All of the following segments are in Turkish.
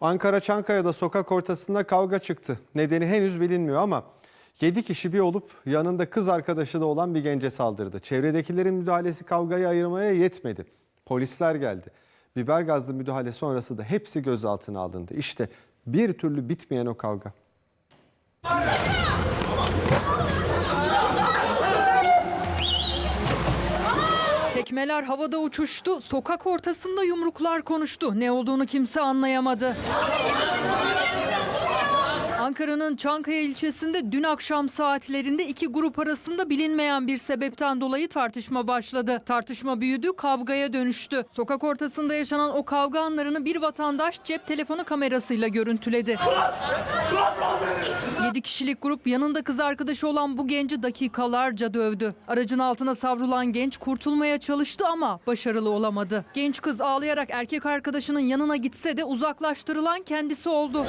Ankara Çankaya'da sokak ortasında kavga çıktı. Nedeni henüz bilinmiyor ama 7 kişi bir olup yanında kız arkadaşı da olan bir gence saldırdı. Çevredekilerin müdahalesi kavgayı ayırmaya yetmedi. Polisler geldi. Biber gazlı müdahale sonrası da hepsi gözaltına alındı. İşte bir türlü bitmeyen o kavga. Tekmeler havada uçuştu, sokak ortasında yumruklar konuştu. Ne olduğunu kimse anlayamadı. Ankara'nın Çankaya ilçesinde dün akşam saatlerinde iki grup arasında bilinmeyen bir sebepten dolayı tartışma başladı. Tartışma büyüdü, kavgaya dönüştü. Sokak ortasında yaşanan o kavga anlarını bir vatandaş cep telefonu kamerasıyla görüntüledi. 7 kişilik grup yanında kız arkadaşı olan bu genci dakikalarca dövdü. Aracın altına savrulan genç kurtulmaya çalıştı ama başarılı olamadı. Genç kız ağlayarak erkek arkadaşının yanına gitse de uzaklaştırılan kendisi oldu.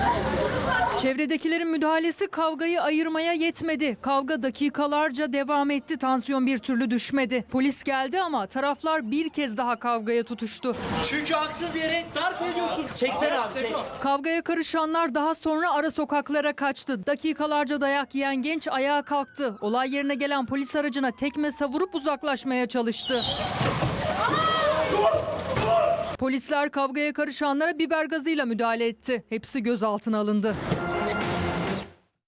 Çevredekilerin müdahalesi kavgayı ayırmaya yetmedi. Kavga dakikalarca devam etti. Tansiyon bir türlü düşmedi. Polis geldi ama taraflar bir kez daha kavgaya tutuştu. Çünkü haksız yere darp ediyorsun. Çeksene abi çek. Kavgaya karışanlar daha sonra ara sokaklara kaçtı. Dakikalarca dayak yiyen genç ayağa kalktı. Olay yerine gelen polis aracına tekme savurup uzaklaşmaya çalıştı. Polisler kavgaya karışanlara biber gazıyla müdahale etti. Hepsi gözaltına alındı.